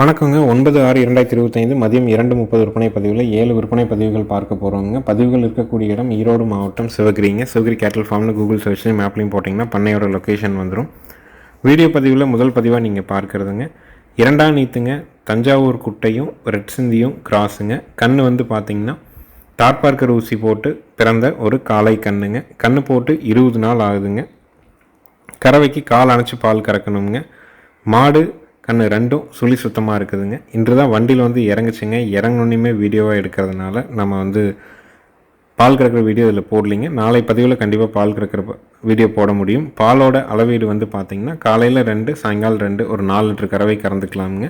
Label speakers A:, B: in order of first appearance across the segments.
A: வணக்கங்க. ஒன்பது ஆறு இரண்டாயிரத்தி இருபத்தைந்து மதியம் இரண்டு முப்பது விற்பனை பதிவில் ஏழு விற்பனை பதிவுகள் பார்க்க போகிறோங்க பதிவுகள் இருக்கக்கூடிய இடம் ஈரோடு மாவட்டம் சிவகிரிங்க. சிவகிரி கேட்டல் ஃபார்மில் கூகுள் சர்ச்லேயும் மேப்லையும் போட்டிங்கன்னா பண்ணையோட லொக்கேஷன் வந்துடும் வீடியோ பதிவில் முதல் பதிவாக நீங்கள் பார்க்குறதுங்க. இரண்டாம் நீத்துங்க தஞ்சாவூர் குட்டையும் ரெட் சிந்தியும் கிராஸுங்க கண் வந்து பார்த்தீங்கன்னா டார்பார்க்கர் ஊசி போட்டு பிறந்த ஒரு காலை கண்ணுங்க. கண் போட்டு இருபது நாள் ஆகுதுங்க. கறவைக்கு கால் அணைச்சி பால் கறக்கணுங்க. மாடு கண்ணு ரெண்டும் சுழி சுத்தமாக இருக்குதுங்க. இன்று தான் வண்டியில் வந்து இறங்குச்சிங்க. இறங்கணுன்னே வீடியோவாக எடுக்கிறதுனால நம்ம வந்து பால் கறக்கிற வீடியோ இதில் போடலிங்க. நாளை பதிவில் கண்டிப்பாக பால் கறக்கிற வீடியோ போட முடியும். பாலோட அளவீடு வந்து பார்த்திங்கன்னா காலையில் ரெண்டு சாயங்காலம் ரெண்டு ஒரு நாலு லிட்டர் கறவை கறந்துக்கலாமுங்க.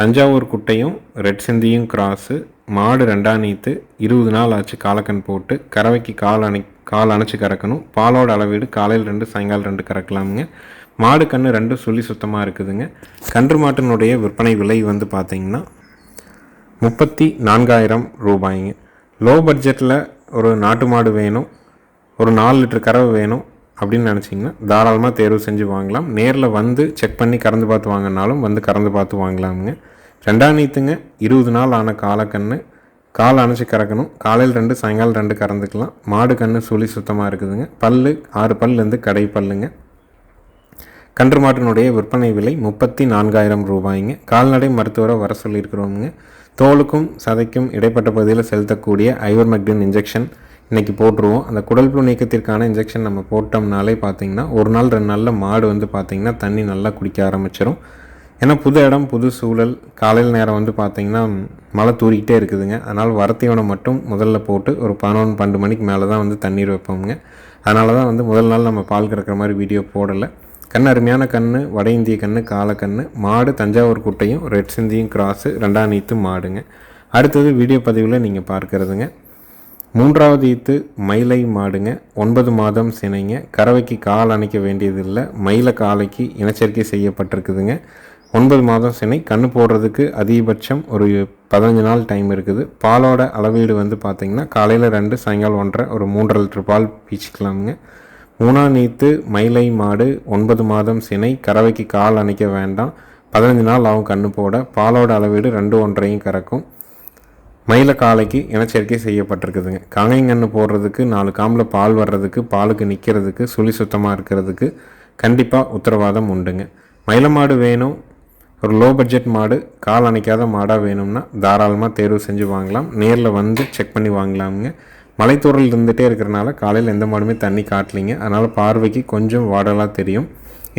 A: தஞ்சாவூர் குட்டையும் ரெட் சிந்தியும் கிராஸு மாடு ரெண்டாம் நீத்து இருபது நாள் ஆச்சு காலக்கண் போட்டு கறவைக்கு கால் அணை கால் அணைச்சி கறக்கணும். பாலோட அளவீடு காலையில் ரெண்டு சாயங்காலம் ரெண்டு கறக்கலாமுங்க. மாடு கன்று ரெண்டும் சொல்லி சுத்தமாக இருக்குதுங்க. கன்று மாட்டினுடைய விற்பனை விலை வந்து பார்த்திங்கன்னா முப்பத்தி நான்காயிரம் ரூபாய்ங்க. லோ பட்ஜெட்டில் ஒரு நாட்டு மாடு வேணும் ஒரு நாலு லிட்டர் கறவை வேணும் அப்படின்னு நினச்சிங்கன்னா தாராளமாக தேர்வு செஞ்சு வாங்கலாம். நேரில் வந்து செக் பண்ணி கறந்து பார்த்து வாங்கினாலும் வந்து கறந்து பார்த்து வாங்கலாமுங்க. ரெண்டாம் நீத்துங்க இருபது நாள் ஆன காலக்கண்ணு. கால் அணைச்சி கறக்கணும். காலையில் ரெண்டு சாயங்காலம் ரெண்டு கறந்துக்கலாம். மாடு கன்று சுழி சுத்தமாக இருக்குதுங்க. பல்லு ஆறு பல்லேருந்து கடை பல்லுங்க. கன்று மாட்டினுடைய விற்பனை விலை முப்பத்தி நான்காயிரம் ரூபாய்ங்க. கால்நடை மருத்துவரை வர சொல்லியிருக்கிறோமுங்க. தோலுக்கும் சதைக்கும் இடைப்பட்ட பகுதியில் செலுத்தக்கூடிய ஐவர்மெக்டின் இன்ஜெக்ஷன் இன்றைக்கி போட்டுருவோம். அந்த குடல் புழு நீக்கத்திற்கான இன்ஜெக்ஷன் நம்ம போட்டோம்னாலே பார்த்தீங்கன்னா ஒரு நாள் ரெண்டு நாளில் மாடு வந்து பார்த்திங்கன்னா தண்ணி நல்லா குடிக்க ஆரம்பிச்சிடும் ஏன்னா புது இடம் புது சூழல் காலையில் நேரம் வந்து பார்த்திங்கன்னா மழை தூரிக்கிட்டே இருக்குதுங்க. அதனால் வரத்தீவனை மட்டும் முதல்ல போட்டு ஒரு பதினொன்று பன்னெண்டு மணிக்கு மேலே தான் வந்து தண்ணீர் வைப்போமுங்க. அதனால தான் வந்து முதல் நாள் நம்ம பால் கறக்கிற மாதிரி வீடியோ போடலை. கண் அருமையான கன்று வட இந்திய கன்று காலக்கண் மாடு தஞ்சாவூர் குட்டையும் ரெட் சிந்தியும் கிராஸு ரெண்டாம் நீத்து மாடுங்க. அடுத்தது வீடியோ பதிவில் நீங்கள் பார்க்கறதுங்க. மூன்றாவது ஈத்து மயிலை மாடுங்க. ஒன்பது மாதம் சினைங்க. கறவைக்கு கால் அணைக்க வேண்டியதில்லை. மயில காலைக்கு இனச்சரிக்கை செய்யப்பட்டிருக்குதுங்க. ஒன்பது மாதம் சினை. கண் போடுறதுக்கு அதிகபட்சம் ஒரு பதினஞ்சு நாள் டைம் இருக்குது. பாலோட அளவீடு வந்து பார்த்திங்கன்னா காலையில் ரெண்டு சாயங்காலம் ஒன்றரை ஒரு மூன்றரை லிட்டர் பால் பீச்சிக்கலாமுங்க. மூணாம் நீத்து மயிலை மாடு ஒன்பது மாதம் சினை கறவைக்கு கால் அணைக்க வேண்டாம். பதினஞ்சு நாள் ஆகும் கண்ணு போட. பாலோட அளவீடு ரெண்டு ஒன்றையும் கறக்கும். மயில காலைக்கு இனச்சேர்க்கை செய்யப்பட்டிருக்குதுங்க. காங்கைங்கன்று போடுறதுக்கு நாலு காம்பில் பால் வர்றதுக்கு பாலுக்கு நிற்கிறதுக்கு சுழி சுத்தமாக இருக்கிறதுக்கு கண்டிப்பாக உத்தரவாதம் உண்டுங்க. மயில மாடு வேணும். ஒரு லோ பட்ஜெட் மாடு கால் அணைக்காத மாடாக வேணும்னா தாராளமாக தேர்வு செஞ்சு வாங்கலாம். நேரில் வந்து செக் பண்ணி வாங்கலாமுங்க. மலைத்தூரல் இருந்துகிட்டே இருக்கிறனால காலையில் எந்த மாடுமே தண்ணி காட்டலிங்க. அதனால் பார்வைக்கு கொஞ்சம் வாடலாக தெரியும்.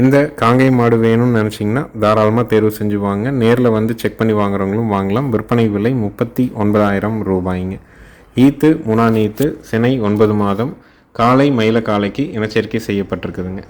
A: இந்த காங்கை மாடு வேணும்னு நினச்சிங்கன்னா தாராளமாக தேர்வு செஞ்சு வாங்க. நேரில் வந்து செக் பண்ணி வாங்குறவங்களும் வாங்கலாம். விற்பனை விலை முப்பத்தி ஒன்பதாயிரம் ரூபாய்ங்க. ஈத்து முனா நீத்து சினை ஒன்பது மாதம். காலை மயில காலைக்கு இனச்சேர்க்கை செய்யப்பட்டிருக்குதுங்க.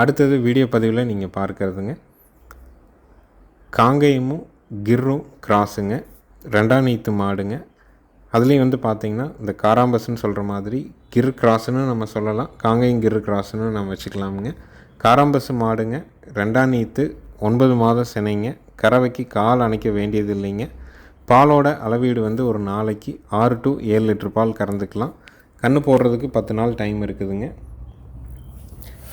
A: அடுத்தது வீடியோ பதிவில் நீங்கள் பார்க்கறதுங்க. காங்கேயமும் கிர்ரும் கிராஸுங்க. ரெண்டாம் நீத்து மாடுங்க. அதுலேயும் வந்து பார்த்தீங்கன்னா இந்த காராம்பஸ்ன்னு சொல்கிற மாதிரி கிர் கிராஸ்னு நம்ம சொல்லலாம். காங்கேயம் கிர் கிராஸ்னு நம்ம வச்சுக்கலாமுங்க. காராம்பஸ் மாடுங்க. ரெண்டாம் நீத்து ஒன்பது மாதம் சினைங்க. கறவைக்கு கால் அணைக்க வேண்டியது இல்லைங்க பாலோட அளவீடு வந்து ஒரு நாளைக்கு ஆறு டு ஏழு லிட்டர் பால் கறந்துக்கலாம். கன்று போடுறதுக்கு பத்து நாள் டைம் இருக்குதுங்க.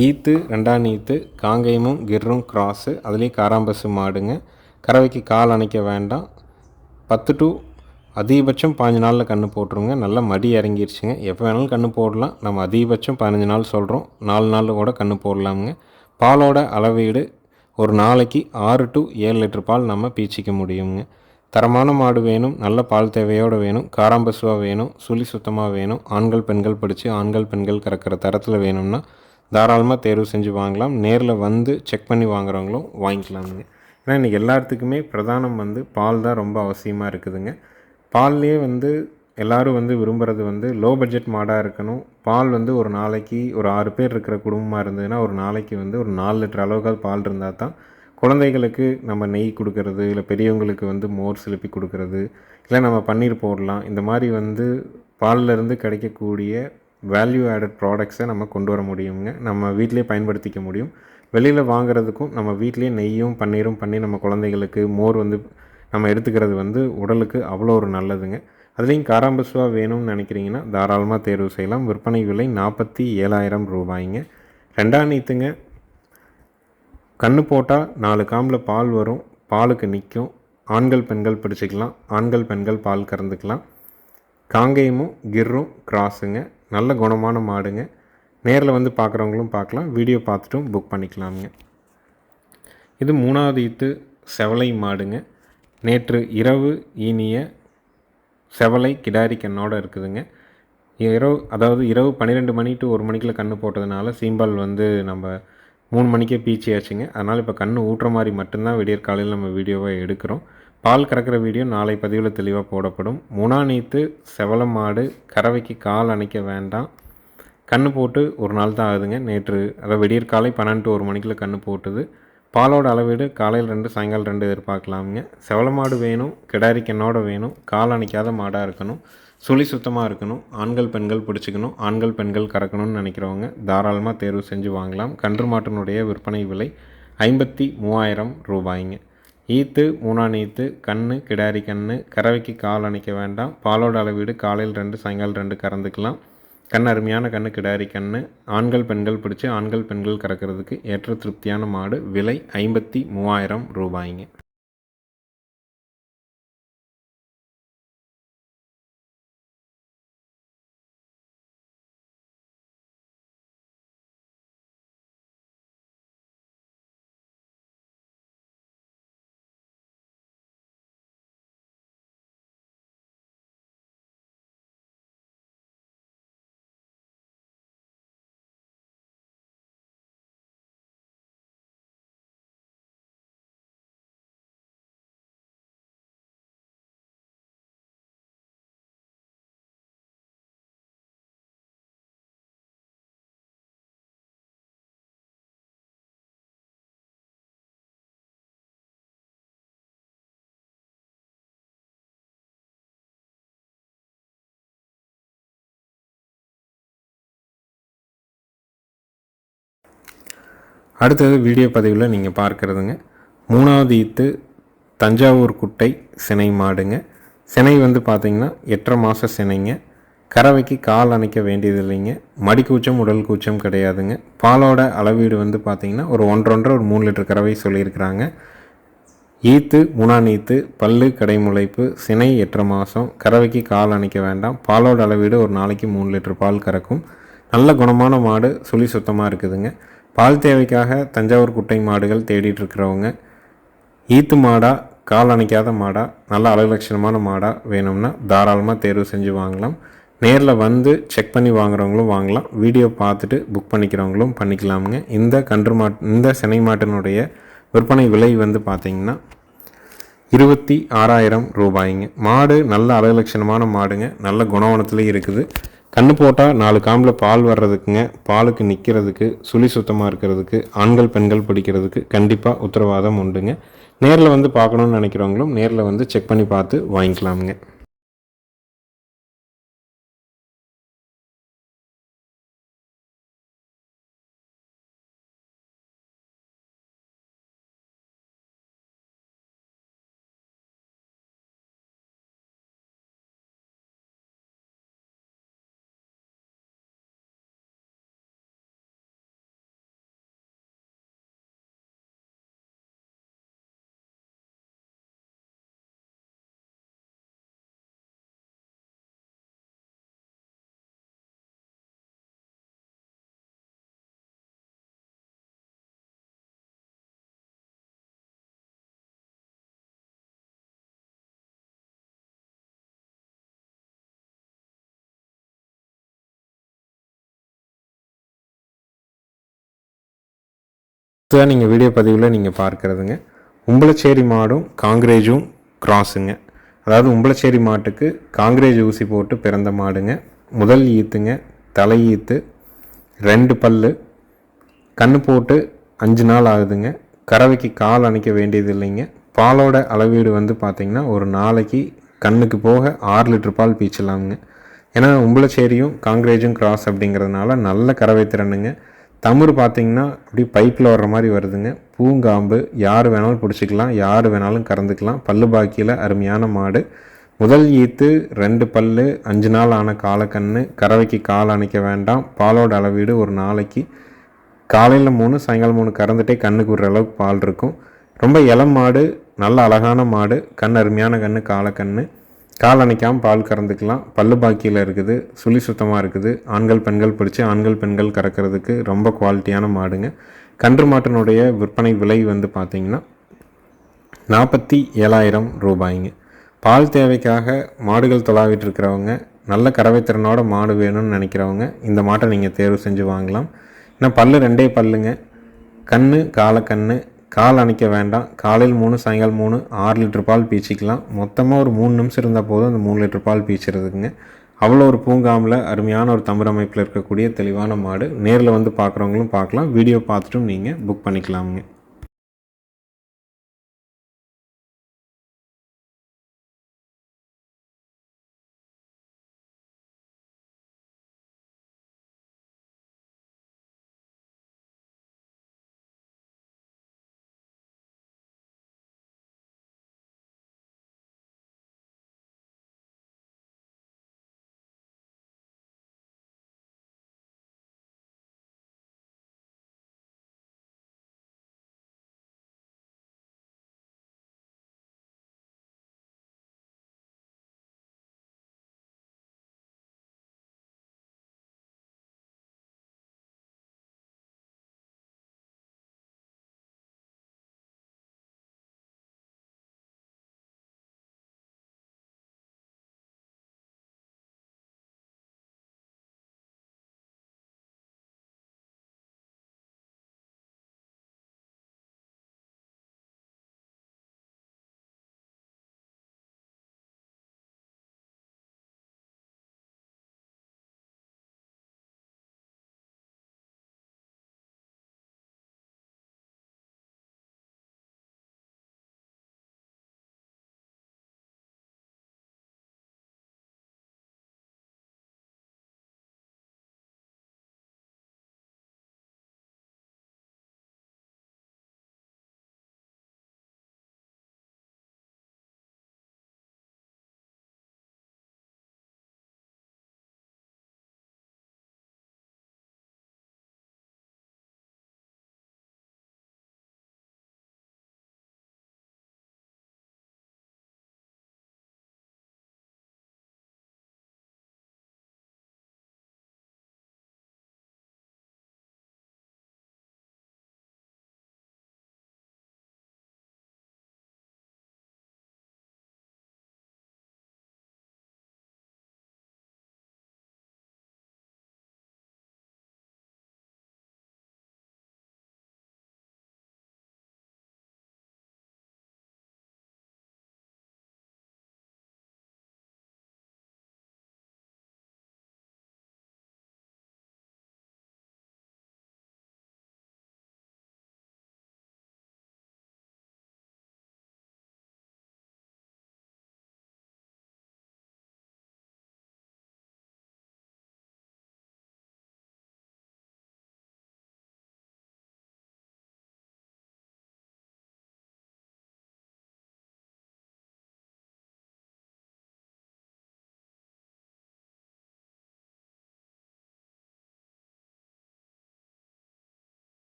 A: ஈத்து ரெண்டாம் ஈத்து காங்கேயமும் கிர்ரும் கிராஸு அதுலேயும் காராம்பசு மாடுங்க. கறவைக்கு கால் அணைக்க வேண்டாம். பத்து டு அதிகபட்சம் பாஞ்சு நாளில் கன்று போட்டுருங்க. நல்லா மடி இறங்கிருச்சுங்க. எப்போ வேணாலும் கன்று போடலாம். நம்ம அதிகபட்சம் பதினஞ்சு நாள் சொல்கிறோம் நாலு நாளில் கூட கன்று போடலாமுங்க. பாலோட அளவீடு ஒரு நாளைக்கு ஆறு டு ஏழு லிட்டர் பால் நம்ம பீச்சிக்க முடியுங்க. தரமான மாடு வேணும். நல்ல பால் தேவையோடு வேணும். காராம்பசுவாக வேணும். சுழி சுத்தமாக வேணும். ஆண்கள் பெண்கள் படித்து ஆண்கள் பெண்கள் கறக்கிற தரத்தில் வேணும்னா தாராளமாக தேர்வு செஞ்சு வாங்கலாம். நேரில் வந்து செக் பண்ணி வாங்குறவங்களும் வாங்கிக்கலாமுங்க. ஏன்னா இன்றைக்கி எல்லாத்துக்குமே பிரதானம் வந்து பால் தான் ரொம்ப அவசியமாக இருக்குதுங்க. பால்லேயே வந்து எல்லோரும் வந்து விரும்புகிறது வந்து லோ பட்ஜெட் மாடாக இருக்கணும். பால் வந்து ஒரு நாளைக்கு ஒரு ஆறு பேர் இருக்கிற குடும்பமாக இருந்ததுன்னா ஒரு நாளைக்கு வந்து ஒரு நாலு லிட்டர் அளவுக்கு பால் இருந்தால் தான் குழந்தைகளுக்கு நம்ம நெய் கொடுக்கறது இல்லை பெரியவங்களுக்கு வந்து மோர் சிலுப்பி கொடுக்கறது இல்லை நம்ம பன்னீர் போடலாம். இந்த மாதிரி வந்து பால்லேருந்து கிடைக்கக்கூடிய வேல்யூ ஆடட் ப்ராடக்ட்ஸை நம்ம கொண்டு வர முடியுங்க. நம்ம வீட்டிலே பயன்படுத்திக்க முடியும். வெளியில் வாங்குறதுக்கும் நம்ம வீட்டிலே நெய்யும் பன்னீரும் பண்ணி நம்ம குழந்தைகளுக்கு மோர் வந்து நம்ம எடுத்துக்கிறது வந்து உடலுக்கு அவ்வளோ ஒரு நல்லதுங்க. அதுலேயும் காராம்பசுவா வேணும்னு நினைக்கிறீங்கன்னா தாராளமாக தேர்வு செய்யலாம். விற்பனை விலை நாற்பத்தி ஏழாயிரம் ரூபாய்ங்க. ரெண்டாம் நீத்துங்க. கண்ணு போட்டால் நாலு காம்பில் பால் வரும். பாலுக்கு நிற்கும் ஆண்கள் பெண்கள் பிடிச்சிக்கலாம். ஆண்கள் பெண்கள் பால் கறந்துக்கலாம். காங்கேயமும் கிர்ரும் கிராஸுங்க. நல்ல குணமான மாடுங்க. நேரில் வந்து பார்க்குறவங்களும் பார்க்கலாம் வீடியோ பார்த்துட்டும் புக் பண்ணிக்கலாமுங்க. இது மூணாவது ஈத்து செவலை மாடுங்க. நேற்று இரவு ஈனிய செவலை கிடாரி கண்ணோடு இருக்குதுங்க. இரவு அதாவது இரவு பன்னிரெண்டு மணி டு ஒரு மணிக்குள்ள கன்று போட்டதுனால சீம்பால் வந்து நம்ம மூணு மணிக்கே பீச்சியாச்சுங்க. அதனால் இப்போ கண் ஊட்டுற மாதிரி மட்டும்தான் விடியற் காலையில் நம்ம வீடியோவை எடுக்கிறோம். பால் கறக்கிற வீடியோ நாளை பதிவில் தெளிவாக போடப்படும். முனா நீத்து செவல மாடு கறவைக்கு கால் அணைக்க வேண்டாம். கன்று போட்டு ஒரு நாள் தான் ஆகுதுங்க. நேற்று அதாவது விடியற் காலை பன்னெண்டு ஒரு மணிக்குள்ள கன்று போட்டுது. பாலோட அளவீடு காலையில் ரெண்டு சாயங்காலம் ரெண்டு எதிர்பார்க்கலாமுங்க. செவல மாடு வேணும் கிடாரி கண்ணோட வேணும் கால் அணைக்காத மாடாக இருக்கணும் சுழி சுத்தமாக இருக்கணும் ஆண்கள் பெண்கள் பிடிச்சிக்கணும் ஆண்கள் பெண்கள் கறக்கணும்னு நினைக்கிறவங்க தாராளமாக தேர்வு செஞ்சு வாங்கலாம். கன்று மாட்டினுடைய விற்பனை விலை ஐம்பத்தி மூவாயிரம் ரூபாய்ங்க. ஈத்து மூணா ஈத்து கண்ணு கிடாரி கன்று கறவைக்கு கால் அணைக்க வேண்டாம். பாலோட அளவீடு காலையில் ரெண்டு சாயங்காலம் ரெண்டு கறந்துக்கலாம். கண் அருமையான கண்ணு கிடாரி கண்ணு. ஆண்கள் பெண்கள் பிடிச்சி ஆண்கள் பெண்கள் கறக்கிறதுக்கு ஏற்ற திருப்தியான மாடு விலை ஐம்பத்தி மூவாயிரம் ரூபாய்ங்க. அடுத்தது வீடியோ பதிவில் நீங்கள் பார்க்குறதுங்க. மூணாவது ஈத்து தஞ்சாவூர் குட்டை சினை மாடுங்க. சினை வந்து பார்த்திங்கன்னா எட்டரை மாத சினைங்க. கறவைக்கு கால் அணைக்க வேண்டியது இல்லைங்க மடி கூச்சம் உடல் கூச்சம் கிடையாதுங்க. பாலோட அளவீடு வந்து பார்த்திங்கன்னா ஒரு ஒன்றொன்றரை ஒரு மூணு லிட்டர் கறவை சொல்லியிருக்கிறாங்க. ஈத்து முனான் ஈத்து பல்லு கடைமுளைப்பு சினை எட்டரை மாதம் கறவைக்கு கால் அணைக்க வேண்டாம். பாலோட அளவீடு ஒரு நாளைக்கு மூணு லிட்டர் பால் கறக்கும். நல்ல குணமான மாடு சுழி சுத்தமாக இருக்குதுங்க. பால் தேவைக்காக தஞ்சாவூர் குட்டை மாடுகள் தேடிட்டுருக்கிறவங்க ஈத்து மாடாக கால் அணைக்காத மாடாக நல்ல அழகுலட்சணமான மாடாக வேணும்னா தாராளமாக தேர்வு செஞ்சு வாங்கலாம். நேரில் வந்து செக் பண்ணி வாங்குறவங்களும் வாங்கலாம். வீடியோ பார்த்துட்டு புக் பண்ணிக்கிறவங்களும் பண்ணிக்கலாமுங்க. இந்த கன்று மாட் இந்த சினை மாட்டினுடைய விற்பனை விலை வந்து பார்த்திங்கன்னா இருபத்தி ஆறாயிரம் ரூபாய்ங்க. மாடு நல்ல அழகுலட்சணமான மாடுங்க. நல்ல குணவனத்துலேயும் இருக்குது. கண்ணு போட்டால் நாலு காம்பில் பால் வர்றதுக்குங்க பாலுக்கு நிற்கிறதுக்கு சுழி சுத்தமாக இருக்கிறதுக்கு ஆண்கள் பெண்கள் பிடிக்கிறதுக்கு கண்டிப்பாக உத்தரவாதம் உண்டுங்க. நேரில் வந்து பார்க்கணுன்னு நினைக்கிறவங்களும் நேரில் வந்து செக் பண்ணி பார்த்து வாங்கிக்கலாமுங்க. இதுதான் நீங்கள் வீடியோ பதிவில் நீங்கள் பார்க்குறதுங்க. உம்பளச்சேரி மாடும் காங்கிரேஜும் கிராஸுங்க அதாவது உம்பளச்சேரி மாட்டுக்கு காங்கிரேஜ் ஊசி போட்டு பிறந்த மாடுங்க. முதல் ஈத்துங்க தலை ஈத்து ரெண்டு பல்லு கண்ணு போட்டு அஞ்சு நாள் ஆகுதுங்க. கறவைக்கு கால் அணைக்க வேண்டியது இல்லைங்க. பாலோட அளவீடு வந்து பார்த்திங்கன்னா ஒரு நாளைக்கு கண்ணுக்கு போக ஆறு லிட்டர் பால் பீச்சலாமுங்க. ஏன்னா உம்பளச்சேரியும் காங்கிரேஜும் கிராஸ் அப்படிங்கிறதுனால நல்ல கறவை திறனுங்க. தமிழ் பார்த்தீங்கன்னா அப்படி பைப்பில் வர்ற மாதிரி வருதுங்க. பூங்காம்பு யார் வேணாலும் பிடிச்சிக்கலாம் யார் வேணாலும் கறந்துக்கலாம். பல்லு பாக்கியில் அருமையான மாடு. முதல் ஈத்து ரெண்டு பல்லு அஞ்சு நாள் ஆன காலக்கண்ணு கறவைக்கு கால் அணைக்க வேண்டாம். பாலோட அளவீடு ஒரு நாளைக்கு. காலையில் மூணு சாயங்காலம் மூணு கறந்துட்டே கண்ணுக்கு விடுற அளவுக்கு பால் இருக்கும். ரொம்ப இளம் மாடு நல்ல அழகான மாடு. கண் அருமையான கண் காலக்கண்ணு. கால் அணைக்காமல் பால் கறந்துக்கலாம். பல்லு பாக்கியில் இருக்குது சுழி சுத்தமாக இருக்குது. ஆண்கள் பெண்கள் பிடிச்சி ஆண்கள் பெண்கள் கறக்கிறதுக்கு ரொம்ப குவாலிட்டியான மாடுங்க. கன்று மாட்டினுடைய விற்பனை விலை வந்து பார்த்திங்கன்னா நாற்பத்தி ஏழாயிரம் ரூபாய்ங்க. பால் தேவைக்காக மாடுகள் தொலாவிட்டு இருக்கிறவங்க நல்ல கறவைத்திறனோட மாடு வேணும்னு நினைக்கிறவங்க இந்த மாட்டை நீங்கள் தேர்வு செஞ்சு வாங்கலாம். ஏன்னா பல்லு ரெண்டே பல்லுங்க. கண்ணு காலக்கண்ணு கால் அணைக்க வேண்டாம். காலையில் மூணு சாயங்காலம் மூணு ஆறு லிட்டர் பால் பீச்சிக்கலாம். மொத்தமாக ஒரு மூணு நிமிஷம் இருந்தால் போதும் அந்த மூணு லிட்டர் பால் பீச்சிறதுக்குங்க. அவ்வளோ ஒரு பூங்காமில் அருமையான ஒரு தமிழ் அமைப்பில் இருக்கக்கூடிய தெளிவான மாடு. நேரில் வந்து பார்க்குறவங்களும் பார்க்கலாம். வீடியோ பார்த்துட்டும் நீங்கள் புக் பண்ணிக்கலாமுங்க.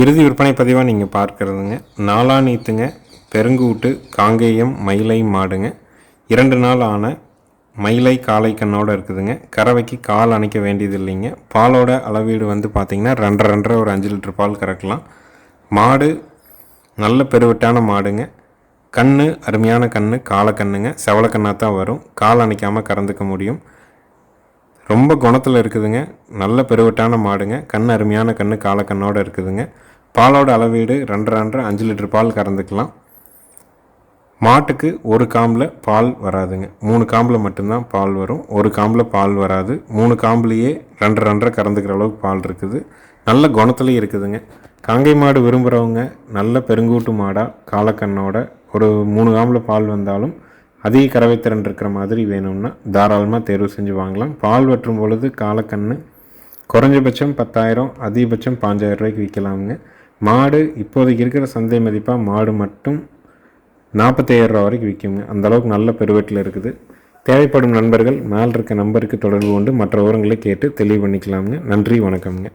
A: இறுதி விற்பனை பதிவாக நீங்கள் பார்க்குறதுங்க. நாலா நீத்துங்க. பெருங்கூட்டு காங்கேயம் மயிலை மாடுங்க. இரண்டு நாள் ஆன மயிலை காளை கண்ணோடு இருக்குதுங்க. கறவைக்கு கால் அணைக்க வேண்டியது இல்லைங்க பாலோட அளவீடு வந்து பார்த்திங்கன்னா ரெண்டரை ரெண்டரை ஒரு அஞ்சு லிட்டர் பால் கறக்கலாம். மாடு நல்ல பெருவட்டான மாடுங்க. கண் அருமையான கண்ணு காலக்கண்ணுங்க. செவலக்கண்ணாக தான் வரும். கால் அணைக்காமல் கறந்துக்க முடியும். ரொம்ப குணத்தில் இருக்குதுங்க. நல்ல பெருவட்டான மாடுங்க. கண் அருமையான கண்ணு கண்ணோடு இருக்குதுங்க. பாலோட அளவீடு ரெண்டரை ரெண்டரை அஞ்சு லிட்டர் பால் கறந்துக்கலாம். மாட்டுக்கு ஒரு காம்பில் பால் வராதுங்க. மூணு காம்பில் மட்டும்தான் பால் வரும். ஒரு காம்பில் பால் வராது. மூணு காம்புலேயே ரெண்டரை ரெண்டரை கறந்துக்கிற அளவுக்கு பால் இருக்குது. நல்ல குணத்துலேயும் இருக்குதுங்க. காங்கை மாடு விரும்புகிறவங்க நல்ல பெருங்கூட்டு மாடாக காலக்கண்ணோட ஒரு மூணு காம்பில் பால் வந்தாலும் அதிக கறவைத்திறன் இருக்கிற மாதிரி வேணும்னா தாராளமாக தேர்வு செஞ்சு வாங்கலாம். பால் வற்றும் பொழுது காலக்கண்ணு குறைஞ்சபட்சம் பத்தாயிரம் அதிகபட்சம் பாஞ்சாயிரம் ரூபாய்க்கு விற்கலாமுங்க. மாடு இப்போதைக்கு இருக்கிற சந்தை மதிப்பாக மாடு மட்டும் நாற்பத்தையாயிரம் ரூபா வரைக்கும் விற்குங்க அந்த அளவுக்கு நல்ல பெருவெட்டில் இருக்குது. தேவைப்படும் நண்பர்கள் மேல் இருக்க நம்பருக்கு தொடர்பு கொண்டு மற்ற விவரங்களை கேட்டு தெளிவு பண்ணிக்கலாமுங்க. நன்றி வணக்கம்ங்க.